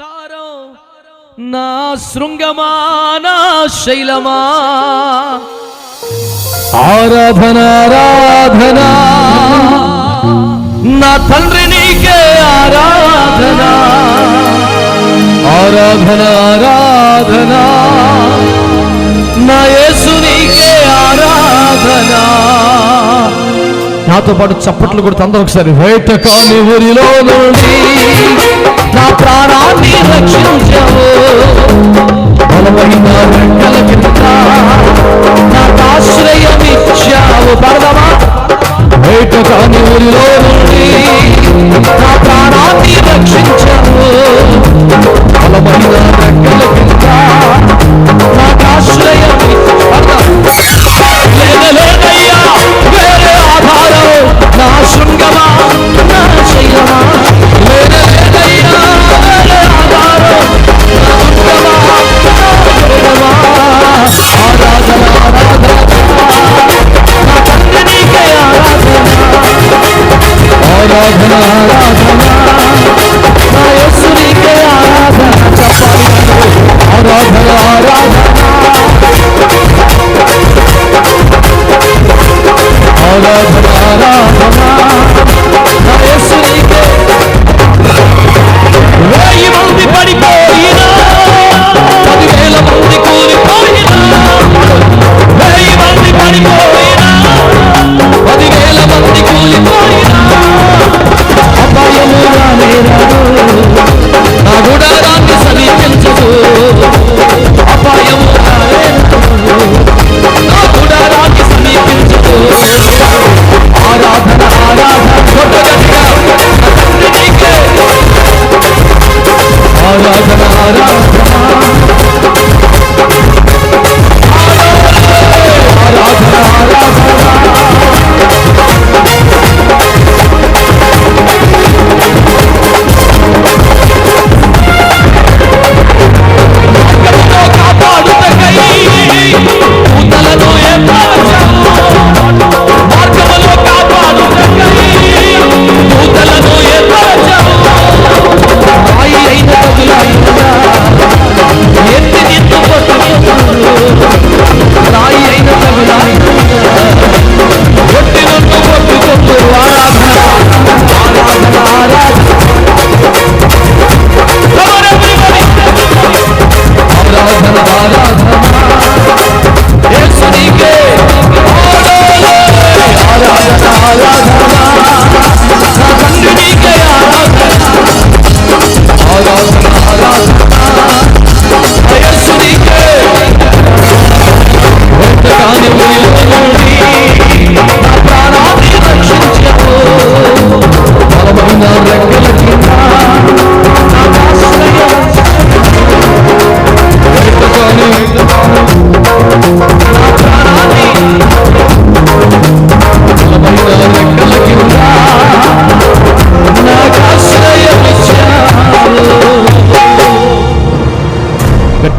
ఆధారం. నా శృంగమా నా శైలమా? ఆరాధన ఆరాధన. నా తండ్రి నీకే ఆరాధన. ఆరాధన ఆరాధన. నా యేసు నీకే ఆరాధన. నాతో పాటు చప్పట్లు కొడుతూ అందరూ ఒకసారి బయట కాని ఊరిలో నుండి. నా ప్రాణాన్ని రక్షించవు. బలమైన రెక్కల కింద నాకు ఆశ్రయం ఇచ్చావు బయట కాని ఊరిలో Allah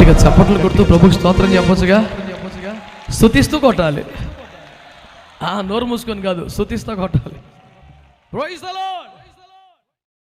గట్టిగా చప్పట్లు కొడుతూ ప్రభు స్తోత్రం చెప్పొచ్చుగా? స్థుతిస్తూ కొట్టాలి. నోరు మూసుకొని కాదు స్థుతిస్తూ కొట్టాలి.